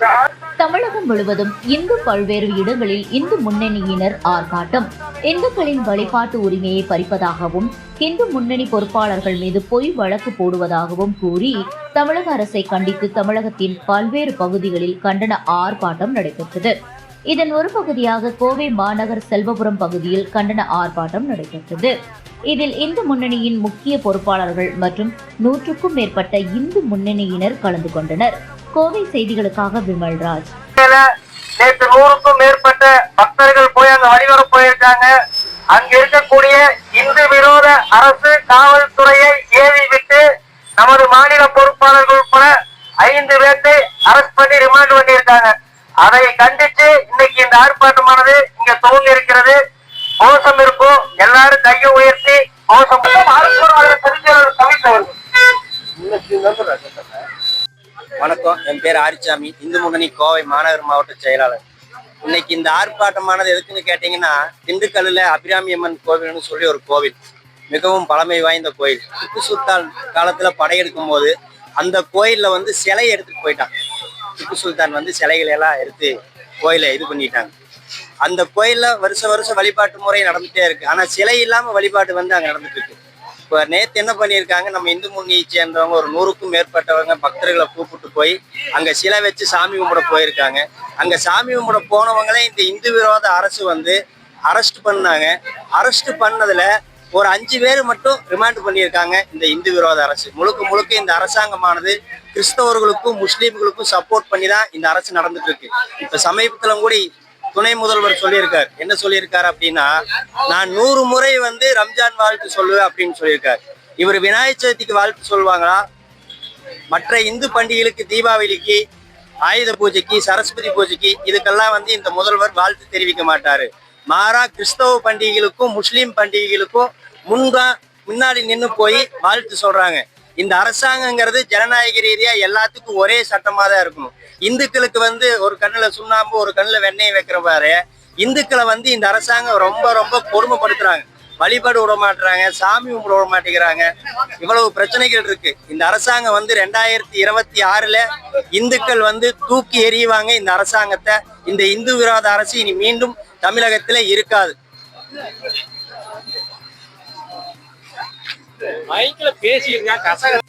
தமிழகம் முழுவதும் இந்து பல்வேறு இடங்களில் இந்து முன்னணியினர் ஆர்ப்பாட்டம். இந்துக்களின் வழிபாட்டு உரிமையை பறிப்பதாகவும் இந்து முன்னணி பொறுப்பாளர்கள் மீது பொய் வழக்கு போடுவதாகவும் கூறி தமிழக அரசை கண்டித்து தமிழகத்தின் பல்வேறு பகுதிகளில் கண்டன ஆர்ப்பாட்டம் நடைபெற்றது. இதன் ஒரு பகுதியாக கோவை மாநகர் செல்வபுரம் பகுதியில் கண்டன ஆர்ப்பாட்டம் நடைபெற்றது. இதில் இந்து முன்னணியின் முக்கிய பொறுப்பாளர்கள் மற்றும் நூற்றுக்கும் மேற்பட்ட இந்து முன்னணியினர் கலந்து கொண்டனர். கோவை செய்திகளுக்காக விமல்ராஜ் நேற்று நூறுக்கும் மேற்பட்ட பக்தர்கள் போய் அங்க வழிவர போயிருக்காங்க. அங்க இருக்கக்கூடிய இந்து விரோத அரசு காவல்துறையை ஏவி விட்டு நமது மாநில பொறுப்பாளர்கள் உட்பட ஐந்து பேர்த்தை அரெஸ்ட் பண்ணி ரிமாண்ட் பண்ணியிருக்காங்க. அதை கண்டிச்சு இன்னைக்கு இந்த ஆர்ப்பாட்டமானது இங்க துவங்கி இருக்கிறது. கோஷம் இருக்கும். எல்லாரும் கையை உயர்த்தி கோஷம் தவிர்த்தவர்கள் வணக்கம். என் பேர் ஆரிச்சாமி. இந்து முன்னணி கோவை மாநகர் மாவட்ட செயலாளர். இன்னைக்கு இந்த ஆர்ப்பாட்டமானது எதுக்குன்னு கேட்டீங்கன்னா திண்டுக்கல்லில் அபிராமி அம்மன் கோவில்னு சொல்லி ஒரு கோவில். மிகவும் பழமை வாய்ந்த கோயில் திப்பு சுல்தான் காலத்துல படையெடுக்கும் போது அந்த கோயில்ல வந்து சிலையை எடுத்துட்டு போயிட்டாங்க. திப்பு சுல்தான் வந்து சிலைகளை எல்லாம் எடுத்து கோயிலை இது பண்ணிட்டாங்க. அந்த கோயில்ல வருஷ வருஷம் வழிபாட்டு முறை நடந்துகிட்டே இருக்கு. ஆனா சிலை இல்லாம வழிபாட்டு வந்து அங்க நடந்துட்டு இருக்கு. இப்போ நேற்று என்ன பண்ணியிருக்காங்க? நம்ம இந்து முன்னியை சேர்ந்தவங்க ஒரு நூறுக்கும் மேற்பட்டவங்க பக்தர்களை கூப்பிட்டு போய் அங்கே சிலை வச்சு சாமி கும்பிட போயிருக்காங்க. அங்கே சாமி கும்பிட போனவங்களே இந்த இந்து விரோத அரசு வந்து அரெஸ்ட் பண்ணாங்க. அரெஸ்ட் பண்ணதில் ஒரு அஞ்சு பேர் மட்டும் ரிமாண்ட் பண்ணியிருக்காங்க இந்த இந்து விரோத அரசு. முழுக்க முழுக்க இந்த அரசாங்கமானது கிறிஸ்தவர்களுக்கும் முஸ்லீம்களுக்கும் சப்போர்ட் பண்ணி தான் இந்த அரசு நடந்துட்டு இருக்கு. இப்போ சமீபத்தில் கூட துணை முதல்வர் சொல்லியிருக்கார். என்ன சொல்லியிருக்காரு அப்படின்னா நான் நூறு முறை வந்து ரம்ஜான் வாழ்த்து சொல்லுவேன் அப்படின்னு சொல்லியிருக்கார். இவர் விநாயகர் சதுர்த்திக்கு வாழ்த்து சொல்லுவாங்களா? மற்ற இந்து பண்டிகைகளுக்கு தீபாவளிக்கு ஆயுத பூஜைக்கு சரஸ்வதி பூஜைக்கு இதுக்கெல்லாம் வந்து இந்த முதல்வர் வாழ்த்து தெரிவிக்க மாட்டாரு. மாறா கிறிஸ்தவ பண்டிகைகளுக்கும் முஸ்லீம் பண்டிகைகளுக்கும் முன்கா முன்னாடி நின்று போய் வாழ்த்து சொல்றாங்க. இந்த அரசாங்கங்கிறது ஜனநாயக ரீதியா எல்லாத்துக்கும் ஒரே சட்டமா தான் இருக்கணும். இந்துக்களுக்கு வந்து ஒரு கண்ணுல சுண்ணாம்பு ஒரு கண்ணுல வெண்ணெய் வைக்கிற பாரு இந்துக்களை வந்து இந்த அரசாங்கம் ரொம்ப ரொம்ப கொடுமைப்படுத்துறாங்க வழிபாடு விட மாட்டுறாங்க சாமி கும்பிட விட மாட்டேங்கிறாங்க. இவ்வளவு பிரச்சனைகள் இருக்கு. இந்த அரசாங்கம் வந்து ரெண்டாயிரத்தி இருபத்தி ஆறுல இந்துக்கள் வந்து தூக்கி எறியுவாங்க இந்த அரசாங்கத்தை. இந்த இந்து விரோத அரசு இனி மீண்டும் தமிழகத்துல இருக்காது. மைக்ல பேசியிருக்கா கசக